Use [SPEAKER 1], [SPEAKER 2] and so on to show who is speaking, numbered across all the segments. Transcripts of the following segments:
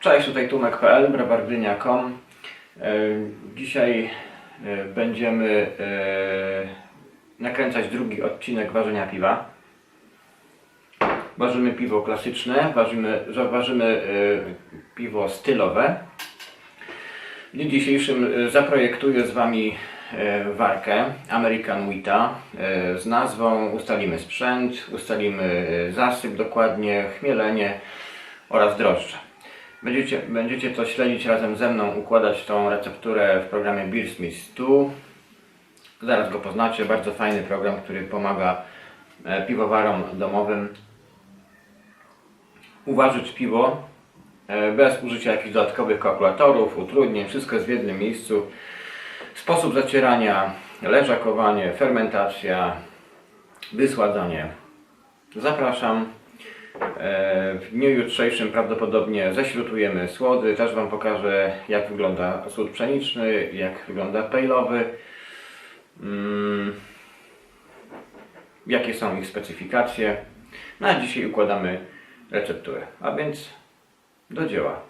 [SPEAKER 1] Cześć, tutaj tumek.pl, brabardynia.com. E, Dzisiaj e, będziemy e, nakręcać drugi odcinek ważenia piwa. Ważymy piwo klasyczne, ważymy, ważymy piwo stylowe. W dniu dzisiejszym zaprojektuję z Wami warkę American Wita z nazwą, ustalimy sprzęt, ustalimy zasyp dokładnie, chmielenie oraz drożdże. Będziecie, będziecie to śledzić razem ze mną, układać tą recepturę w programie Beersmith 2. Zaraz go poznacie, bardzo fajny program, który pomaga e, piwowarom domowym uważać piwo e, bez użycia jakichś dodatkowych kalkulatorów, utrudnień, wszystko jest w jednym miejscu. Sposób zacierania, leżakowanie, fermentacja, wysładzanie. Zapraszam. E, W dniu jutrzejszym prawdopodobnie ześrutujemy słody. Też Wam pokażę jak wygląda słód pszeniczny, jak wygląda pejlowy. Mm, jakie są ich specyfikacje. No a dzisiaj układamy recepturę. A więc do dzieła.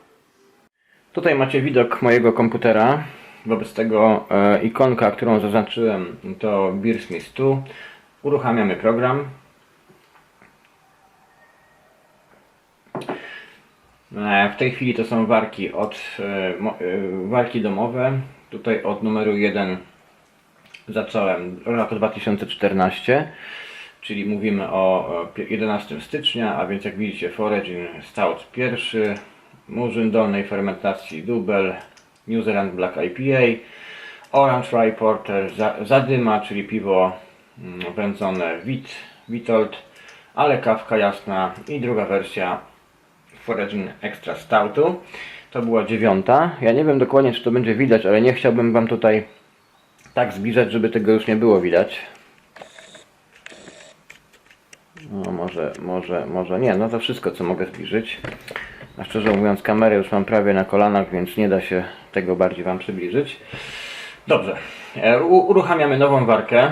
[SPEAKER 1] Tutaj macie widok mojego komputera. Wobec tego e, ikonka, którą zaznaczyłem to Beersmith 2. Uruchamiamy program. W tej chwili to są warki od e, e, warki domowe. Tutaj od numeru 1 zacząłem rok 2014, czyli mówimy o e, pi- 11 stycznia, a więc jak widzicie Foraging Stout pierwszy, Murzyn dolnej fermentacji Dubel, New Zealand Black IPA, Orange Rye Porter, za- Zadyma, czyli piwo mm, wędzone Wit, Witold, ale kawka jasna i druga wersja Foraging Extra Stoutu. To była dziewiąta. Ja nie wiem dokładnie, czy to będzie widać, ale nie chciałbym Wam tutaj tak zbliżać, żeby tego już nie było widać. No może, może, może nie. No to wszystko, co mogę zbliżyć. A szczerze mówiąc, kamerę już mam prawie na kolanach, więc nie da się tego bardziej Wam przybliżyć. Dobrze. E, Uruchamiamy nową warkę.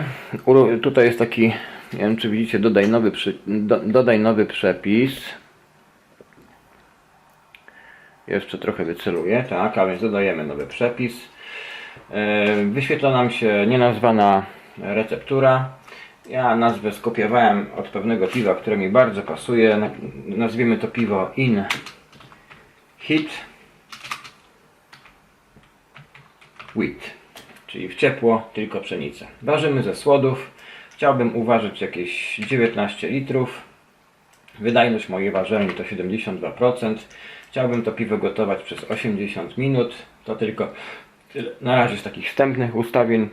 [SPEAKER 1] Tutaj jest taki, nie wiem czy widzicie, dodaj nowy, przy, do, dodaj nowy przepis. Jeszcze trochę wyceluję, tak, a więc dodajemy nowy przepis. E, Wyświetla nam się nienazwana receptura. Ja nazwę skopiowałem od pewnego piwa, które mi bardzo pasuje. Na- Nazwiemy to piwo In Heat Wheat, czyli w ciepło, tylko pszenicę. Ważymy ze słodów. Chciałbym uważać jakieś 19 litrów. Wydajność mojej warzelni to 72%. Chciałbym to piwo gotować przez 80 minut. To tylko tyle. Na razie z takich wstępnych ustawień.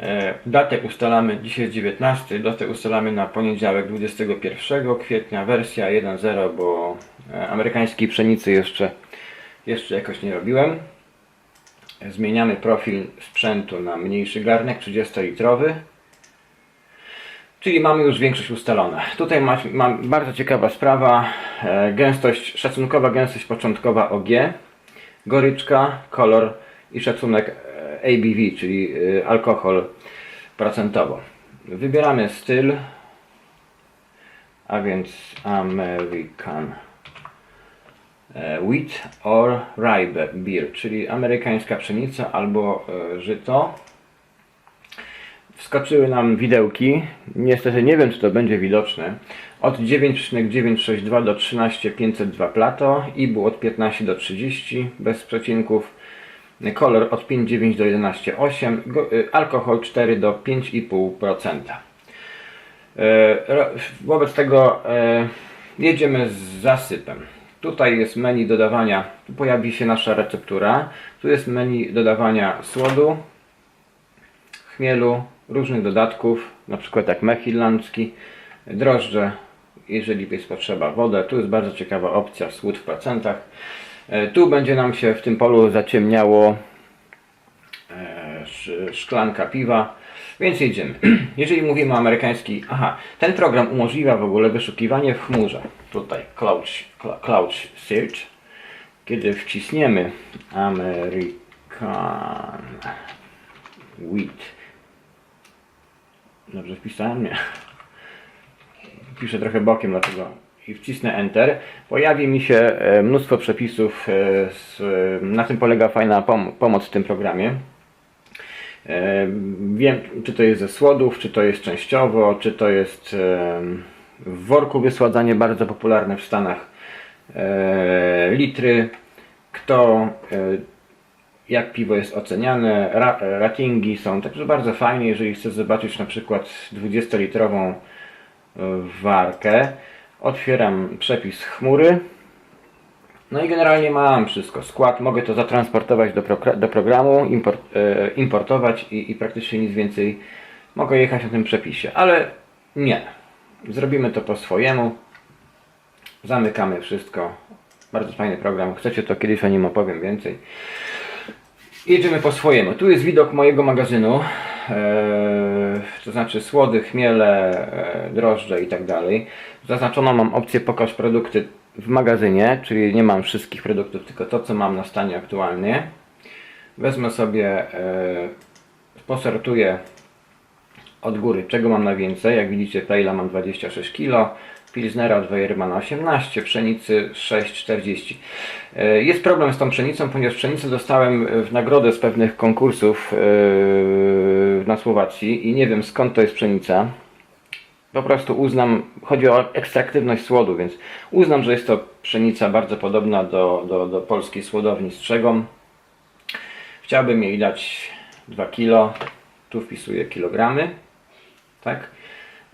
[SPEAKER 1] E, Datę ustalamy, dzisiaj jest 19, datę ustalamy na poniedziałek 21 kwietnia, wersja 1.0, bo e, amerykańskiej pszenicy jeszcze, jeszcze jakoś nie robiłem. Zmieniamy profil sprzętu na mniejszy garnek 30-litrowy. Czyli mamy już większość ustalona. Tutaj ma- mam bardzo ciekawa sprawa. E, Gęstość, szacunkowa gęstość początkowa OG, goryczka, kolor i szacunek e, ABV, czyli e, alkohol procentowo. Wybieramy styl, a więc American Wheat or Rye Beer, czyli amerykańska pszenica albo żyto. Wskoczyły nam widełki. Niestety nie wiem, czy to będzie widoczne. Od 9,962 do 13,502 plato. IBU od 15 do 30 bez przecinków. Kolor od 5,9 do 11,8. Go- y, Alkohol 4 do 5,5%. E, Wobec tego e, jedziemy z zasypem. Tutaj jest menu dodawania, tu pojawi się nasza receptura. Tu jest menu dodawania słodu, chmielu, różnych dodatków, na przykład jak mech irlandzki, drożdże, jeżeli jest potrzeba, wodę. Tu jest bardzo ciekawa opcja, słód w procentach. E, Tu będzie nam się w tym polu zaciemniało e, sz- szklanka piwa, więc jedziemy. Jeżeli mówimy amerykański, aha, ten program umożliwia w ogóle wyszukiwanie w chmurze. Tutaj Cloud, cloud Search. Kiedy wcisniemy American Wheat. Dobrze wpisałem? Nie. Piszę trochę bokiem, dlatego i wcisnę Enter, pojawi mi się e, mnóstwo przepisów. e, Z, e, na tym polega fajna pom- pomoc w tym programie. Wiem, czy to jest ze słodów, czy to jest częściowo, czy to jest w worku wysładzanie bardzo popularne w Stanach. Litry, kto, jak piwo jest oceniane, ra, ratingi są także bardzo fajnie, jeżeli chcesz zobaczyć na przykład 20-litrową e, warkę. Otwieram przepis chmury. No i generalnie mam wszystko. Skład, mogę to zatransportować do, prokra- do programu, import, e, importować i, i praktycznie nic więcej mogę jechać na tym przepisie. Ale nie. Zrobimy to po swojemu. Zamykamy wszystko. Bardzo fajny program. Chcecie to kiedyś o nim opowiem więcej. Jedziemy po swojemu. Tu jest widok mojego magazynu. e, to znaczy słody, chmiele, e, drożdże i tak dalej. Zaznaczono mam opcję pokaż produkty w magazynie, czyli nie mam wszystkich produktów, tylko to co mam na stanie aktualnie. Wezmę sobie, e, posortuję od góry, czego mam najwięcej. Jak widzicie, Pejla mam 26 kg, Pilsnera od Wejermana 18, pszenicy 6,40. E, Jest problem z tą pszenicą, ponieważ pszenicę dostałem w nagrodę z pewnych konkursów e, na Słowacji i nie wiem skąd to jest pszenica. Po prostu uznam, chodzi o ekstraktywność słodu, więc uznam, że jest to pszenica bardzo podobna do, do, do polskiej słodowni Strzegom. Chciałbym jej dać 2 kg. Tu wpisuję kilogramy. Tak?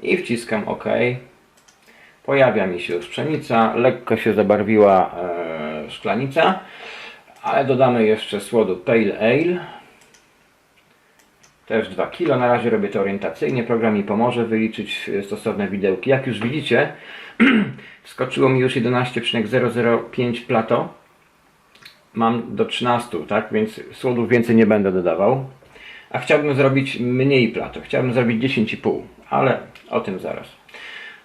[SPEAKER 1] I wciskam OK. Pojawia mi się już pszenica. Lekko się zabarwiła e, szklanica. Ale dodamy jeszcze słodu Pale Ale. Też 2 kg. Na razie robię to orientacyjnie. Program mi pomoże wyliczyć e, stosowne widełki. Jak już widzicie, wskoczyło mi już 11,005 plato. Mam do 13, tak? Więc słodów więcej nie będę dodawał. A chciałbym zrobić mniej plato. Chciałbym zrobić 10,5, ale o tym zaraz.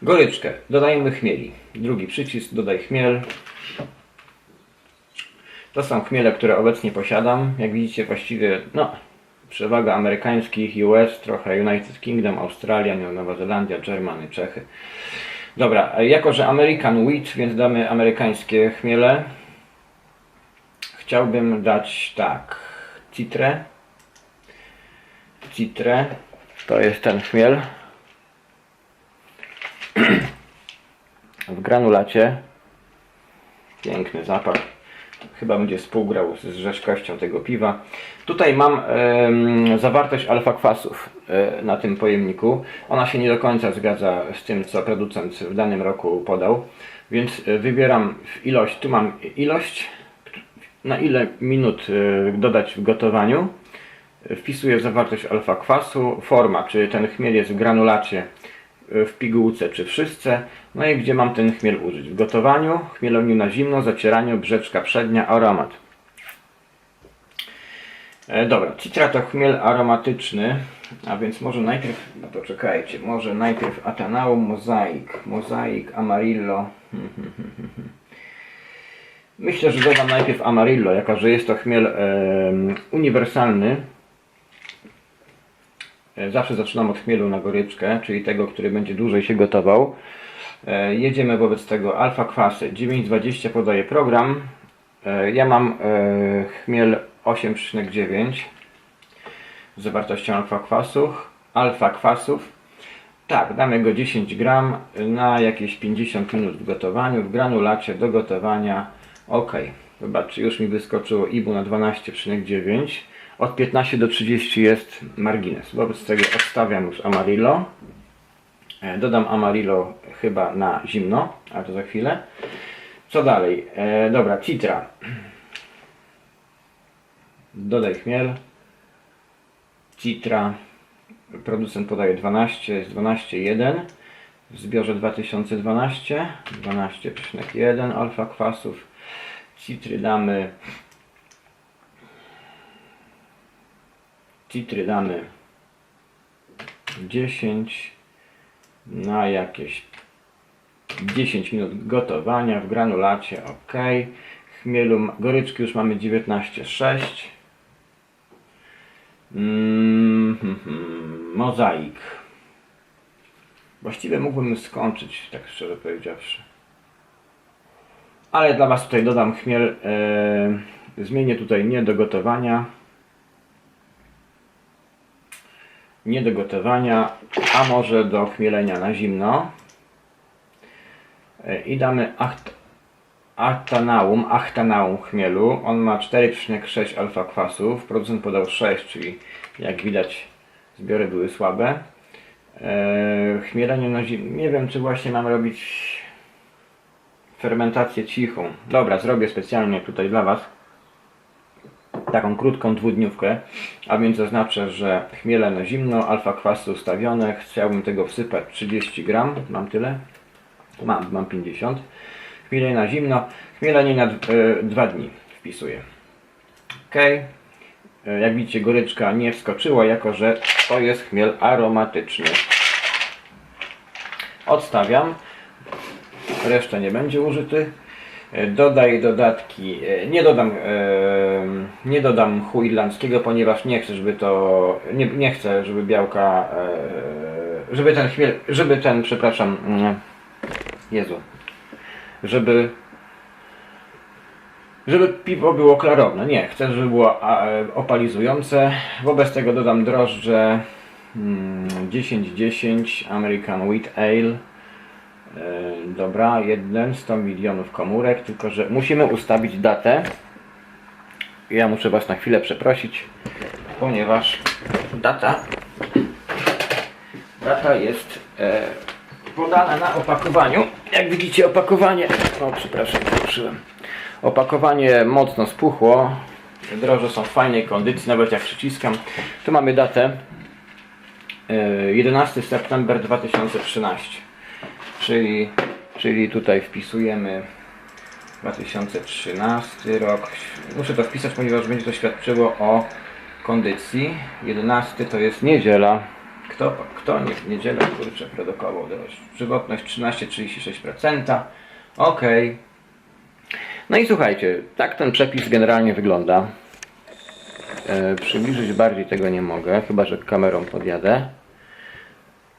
[SPEAKER 1] Goryczkę. Dodajemy chmieli. Drugi przycisk, dodaj chmiel. To są chmiele, które obecnie posiadam. Jak widzicie, właściwie no, przewaga amerykańskich, US, trochę United Kingdom, Australia, Nowa Zelandia, Germany, Czechy. Dobra, jako że American Wheat, więc damy amerykańskie chmiele. Chciałbym dać tak, citrę. Citrę. To jest ten chmiel. W granulacie. Piękny zapach. Chyba będzie współgrał z rzeźkością tego piwa. Tutaj mam em, zawartość alfa kwasów e, na tym pojemniku. Ona się nie do końca zgadza z tym, co producent w danym roku podał. Więc e, wybieram ilość. Tu mam ilość, na ile minut e, dodać w gotowaniu. Wpisuję zawartość alfa kwasu, forma, czy ten chmiel jest w granulacie, w pigułce czy w szyszce, no i gdzie mam ten chmiel użyć. W gotowaniu, chmieloniu na zimno, zacieraniu, brzeczka przednia, aromat. E, dobra, citra to chmiel aromatyczny, a więc może najpierw, no to czekajcie, może najpierw Atanaum mozaik, mozaik amarillo. Myślę, że dodam najpierw amarillo, jako że jest to chmiel em, uniwersalny. E, Zawsze zaczynam od chmielu na goryczkę, czyli tego, który będzie dłużej się gotował. E, Jedziemy wobec tego alfa kwasy. 9,20 podaje program. E, Ja mam chmiel 8,9 z zawartością alfa kwasów. Alfa kwasów. Tak, damy go 10 gram na jakieś 50 minut w gotowaniu, w granulacie do gotowania. Ok, zobaczcie, już mi wyskoczyło IBU na 12,9. Od 15 do 30 jest margines. Wobec tego odstawiam już Amarillo. E, Dodam Amarillo chyba na zimno, ale to za chwilę. Co dalej? E, dobra, citra. Dodaj chmiel. Citra. Producent podaje 12, jest 12,1 w zbiorze 2012. 12,1 alfa kwasów. Citry damy Citry damy 10 na jakieś 10 minut gotowania w granulacie, ok. Chmielu, goryczki już mamy 19,6. Mm, hmm, hmm, mozaik. Właściwie mógłbym skończyć, tak szczerze powiedziawszy. ale dla Was tutaj dodam chmiel. E, zmienię tutaj nie do gotowania. Nie do gotowania, a może do chmielenia na zimno. E, I damy acht, Actanaum, Actanaum chmielu. On ma 4,6 alfa kwasów. Producent podał 6, czyli jak widać zbiory były słabe. Eee, chmielenie na zimno. Nie wiem, czy właśnie mam robić fermentację cichą. Dobra, zrobię specjalnie tutaj dla Was taką krótką dwudniówkę, a więc zaznaczę, że chmiele na zimno, alfa kwasy ustawione. Chciałbym tego wsypać 30 gram. Mam tyle? Mam, mam 50. Chmielenie na zimno, chmielenie na e, dwa dni wpisuję. Ok. E, Jak widzicie, goryczka nie wskoczyła, jako że to jest chmiel aromatyczny. Odstawiam. Reszta nie będzie użyty. E, Dodaj dodatki. Nie dodam, nie dodam mchu irlandzkiego, ponieważ nie chcę, żeby to. Nie, nie chcę, żeby białka. e, Żeby ten chmiel. Żeby ten, przepraszam. mm, Jezu. Żeby żeby piwo było klarowne. Nie, chcę, żeby było e, opalizujące. Wobec tego dodam drożdże mm, 10-10 American Wheat Ale. E, dobra, jeden 100 milionów komórek, tylko że musimy ustawić datę. Ja muszę Was na chwilę przeprosić, ponieważ data data jest e, podana na opakowaniu. Jak widzicie opakowanie, o przepraszam, poruszyłem. Opakowanie mocno spuchło. Droże są w fajnej kondycji, nawet jak przyciskam. Tu mamy datę e, 11 september 2013. Czyli, czyli tutaj wpisujemy 2013 rok. Muszę to wpisać, ponieważ będzie to świadczyło o kondycji. 11 to jest niedziela. Kto, kto nie w niedzielę kurczę produkował drożdż? Żywotność 13,36%. Ok. No i słuchajcie, tak ten przepis generalnie wygląda. E, przybliżyć bardziej tego nie mogę, chyba że kamerą podjadę.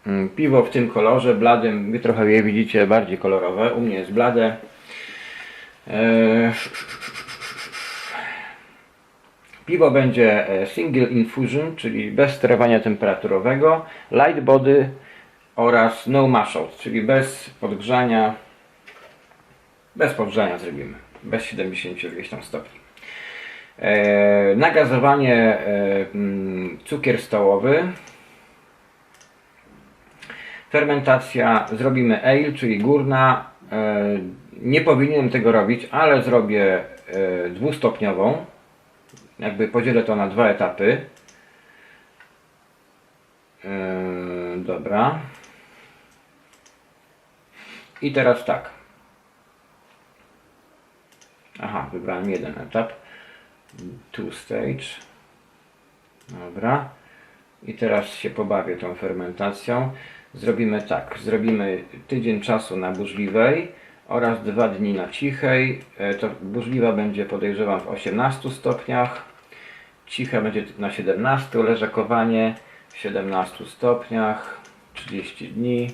[SPEAKER 1] Mm, Piwo w tym kolorze, bladym, wy trochę je widzicie bardziej kolorowe, u mnie jest blade. E, Piwo będzie e, single infusion, czyli bez sterowania temperaturowego, light body oraz no mash out, czyli bez podgrzania, bez podgrzania zrobimy, bez 70 gdzieś tam stopni. E, nagazowanie mm, cukier stołowy, fermentacja zrobimy ale, czyli górna. E, nie powinienem tego robić, ale zrobię e, dwustopniową. Jakby podzielę to na dwa etapy. E, dobra. I teraz tak. Aha, wybrałem jeden etap. Two stage. Dobra. I teraz się pobawię tą fermentacją. Zrobimy tak. Zrobimy tydzień czasu na burzliwej oraz dwa dni na cichej. E, To burzliwa będzie podejrzewam w 18 stopniach. Ciche będzie na 17. Leżakowanie w 17 stopniach. 30 dni.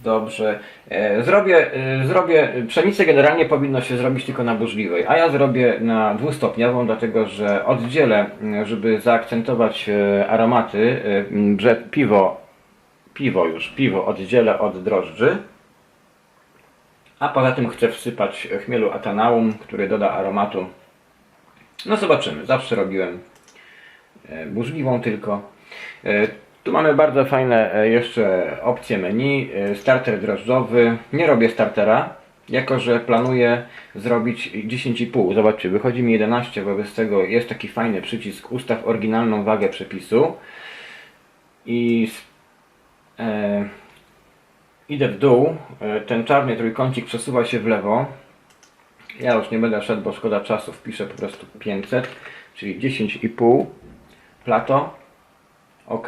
[SPEAKER 1] Dobrze. E, Zrobię, e, zrobię, pszenicę generalnie powinno się zrobić tylko na burzliwej, a ja zrobię na dwustopniową, dlatego że oddzielę, żeby zaakcentować aromaty, piwo, piwo już, piwo oddzielę od drożdży. A poza tym chcę wsypać chmielu atanaum, który doda aromatu. No zobaczymy, zawsze robiłem e, burzliwą tylko. E, Tu mamy bardzo fajne e, jeszcze opcje menu. Starter drożdżowy. Nie robię startera, jako że planuję zrobić 10,5. Zobaczcie, wychodzi mi 11, wobec tego jest taki fajny przycisk ustaw oryginalną wagę przepisu. I e, idę w dół. E, Ten czarny trójkącik przesuwa się w lewo. Ja już nie będę szedł, bo szkoda czasu. Wpiszę po prostu 500, czyli 10,5 plato. OK.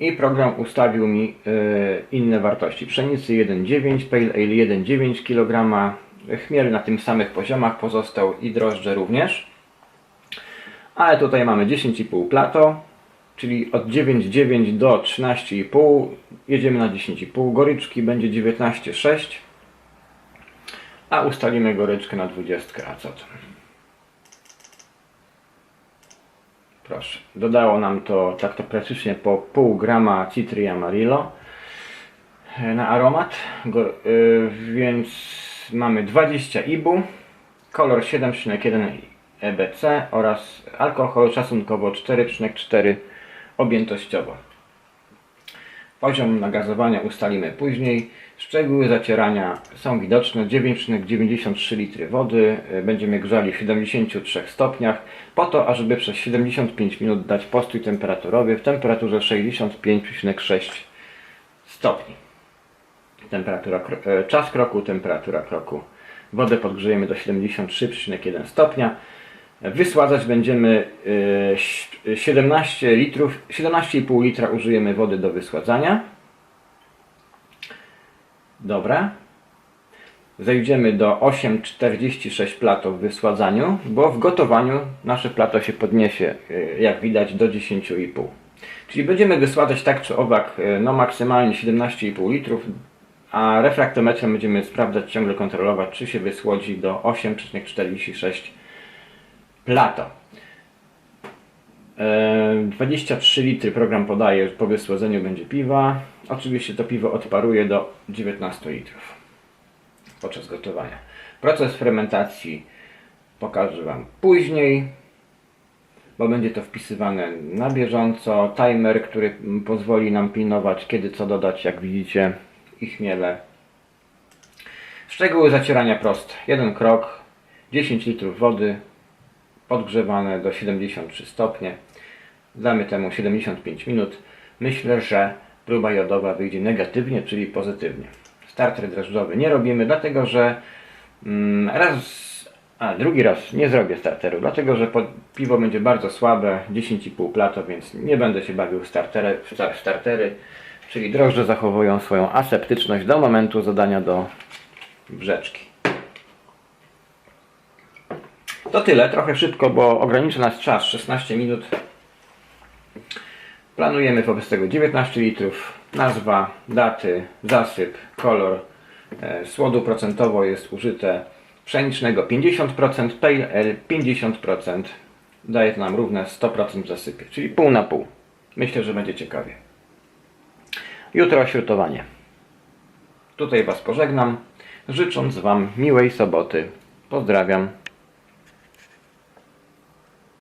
[SPEAKER 1] I program ustawił mi y, inne wartości. Pszenicy 1,9, Pale Ale 1,9 kg, chmiel na tym samych poziomach pozostał i drożdże również. Ale tutaj mamy 10,5 plato, czyli od 9,9 do 13,5 jedziemy na 10,5. Goryczki będzie 19,6. a ustalimy goryczkę na 20, a co to? Proszę. Dodało nam to tak to praktycznie po pół grama Citri Amarillo e, na aromat, Go, y, więc mamy 20 IBU, kolor 7,1 EBC oraz alkohol szacunkowo 4,4 objętościowo. Poziom nagazowania ustalimy później. Szczegóły zacierania są widoczne. 9,93 litry wody. Będziemy grzali w 73 stopniach po to, ażeby przez 75 minut dać postój temperaturowy w temperaturze 65,6 stopni. Temperatura, e, czas kroku, temperatura kroku. Wodę podgrzejemy do 73,1 stopnia. Wysładzać będziemy e, ś- 17 litrów, 17,5 litra użyjemy wody do wysładzania. Dobra. Zejdziemy do 8,46 plato w wysładzaniu, bo w gotowaniu nasze plato się podniesie, e, jak widać, do 10,5. Czyli będziemy wysładzać tak czy owak, e, no maksymalnie 17,5 litrów, a refraktometrem będziemy sprawdzać, ciągle kontrolować, czy się wysłodzi do 8,46 plato. E, 23 litry program podaje, po wysłodzeniu będzie piwa. Oczywiście to piwo odparuje do 19 litrów podczas gotowania. Proces fermentacji pokażę Wam później, bo będzie to wpisywane na bieżąco. Timer, który pozwoli nam pilnować, kiedy co dodać, jak widzicie, i chmiele. Szczegóły zacierania proste. Jeden krok, 10 litrów wody, podgrzewane do 73 stopnie. Damy temu 75 minut. Myślę, że próba jodowa wyjdzie negatywnie, czyli pozytywnie. Starter drożdżowy nie robimy, dlatego że mm, raz, a drugi raz nie zrobię starteru, dlatego że piwo będzie bardzo słabe, 10,5 plato, więc nie będę się bawił w startery, w sta- w startery, czyli drożdże zachowują swoją aseptyczność do momentu zadania do brzeczki. To tyle, trochę szybko, bo ograniczy nas czas 16 minut. Planujemy wobec tego 19 litrów. Nazwa, daty, zasyp, kolor. E, Słodu procentowo jest użyte pszenicznego 50%, pale ale 50%. Daje to nam równe 100% w zasypie, czyli pół na pół. Myślę, że będzie ciekawie. Jutro śrutowanie. Tutaj Was pożegnam, życząc Wam miłej soboty. Pozdrawiam.